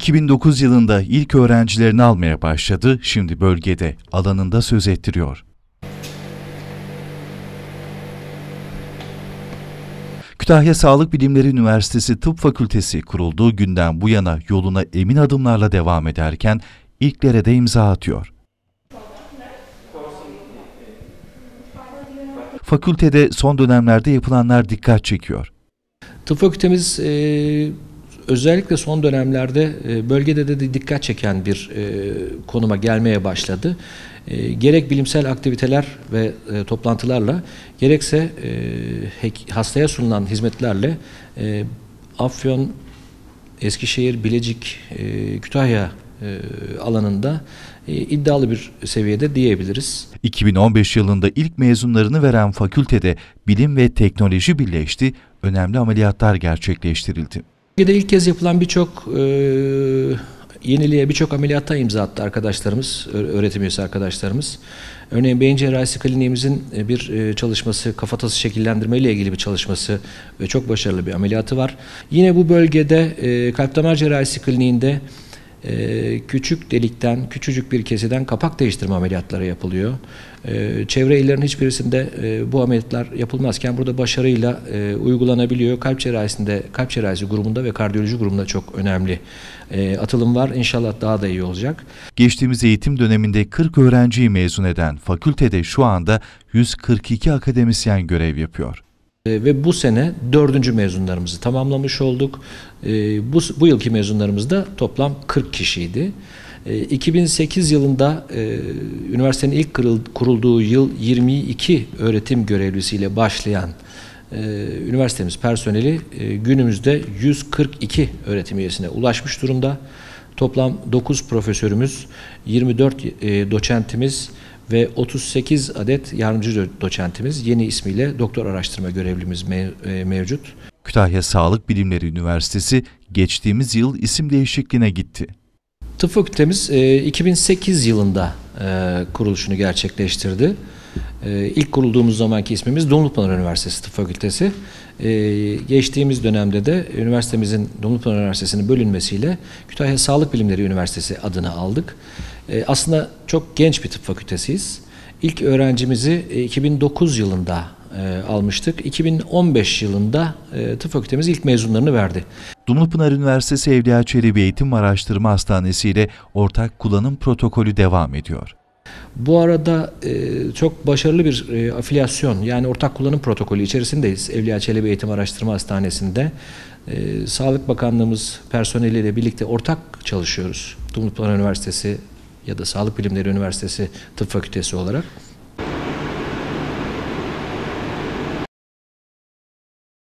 2009 yılında ilk öğrencilerini almaya başladı, şimdi bölgede alanında söz ettiriyor. Kütahya Sağlık Bilimleri Üniversitesi Tıp Fakültesi kurulduğu günden bu yana yoluna emin adımlarla devam ederken ilklere de imza atıyor. Fakültede son dönemlerde yapılanlar dikkat çekiyor. Tıp fakültemiz özellikle son dönemlerde e, bölgede de dikkat çeken bir e, konuma gelmeye başladı. E, gerek bilimsel aktiviteler ve toplantılarla gerekse hastaya sunulan hizmetlerle Afyon, Eskişehir, Bilecik, Kütahya alanında iddialı bir seviyede diyebiliriz. 2015 yılında ilk mezunlarını veren fakültede bilim ve teknoloji birleşti, önemli ameliyatlar gerçekleştirildi. Bölgede ilk kez yapılan birçok e, yeniliğe birçok ameliyatta imza attı arkadaşlarımız, öğretim üyesi arkadaşlarımız. Örneğin beyin cerrahisi kliniğimizin e, bir e, çalışması, kafatası şekillendirme ile ilgili bir çalışması ve çok başarılı bir ameliyatı var. Yine bu bölgede e, kalp damar cerrahisi kliniğinde e, küçük delikten, küçücük bir keseden kapak değiştirme ameliyatları yapılıyor. E, çevre illerin hiçbirisinde e, bu ameliyatlar yapılmazken burada başarıyla e, uygulanabiliyor. Kalp cerrahisinde, kalp cerrahisi grubunda ve kardiyoloji grubunda çok önemli e, atılım var. İnşallah daha da iyi olacak. Geçtiğimiz eğitim döneminde 40 öğrenciyi mezun eden fakültede şu anda 142 akademisyen görev yapıyor. E, ve bu sene dördüncü mezunlarımızı tamamlamış olduk. E, bu, bu yılki mezunlarımız da toplam 40 kişiydi. E, 2008 yılında e, üniversitenin ilk kurulduğu yıl 22 öğretim görevlisiyle başlayan e, üniversitemiz personeli e, günümüzde 142 öğretim üyesine ulaşmış durumda. Toplam 9 profesörümüz, 24 e, doçentimiz, ve 38 adet yardımcı doçentimiz yeni ismiyle doktor araştırma görevlimiz e, mevcut. Kütahya Sağlık Bilimleri Üniversitesi geçtiğimiz yıl isim değişikliğine gitti. Tıp fakültemiz 2008 e, yılında e, kuruluşunu gerçekleştirdi. İlk kurulduğumuz zamanki ismimiz Dumlupınar Üniversitesi Tıp Fakültesi. Geçtiğimiz dönemde de üniversitemizin Dumlupınar Üniversitesi'nin bölünmesiyle Kütahya Sağlık Bilimleri Üniversitesi adını aldık. E, aslında çok genç bir tıp fakültesiyiz. İlk öğrencimizi 2009 e, yılında e, almıştık. 2015 yılında tıp fakültemiz ilk mezunlarını verdi. Dumlupınar Üniversitesi Evliya Çelebi Eğitim Araştırma Hastanesi ile ortak kullanım protokolü devam ediyor. Bu arada çok başarılı bir afilyasyon yani ortak kullanım protokolü içerisindeyiz Evliya Çelebi Eğitim Araştırma Hastanesi'nde. Sağlık Bakanlığımız personeliyle birlikte ortak çalışıyoruz. Dumlupınar Üniversitesi ya da Sağlık Bilimleri Üniversitesi Tıp Fakültesi olarak.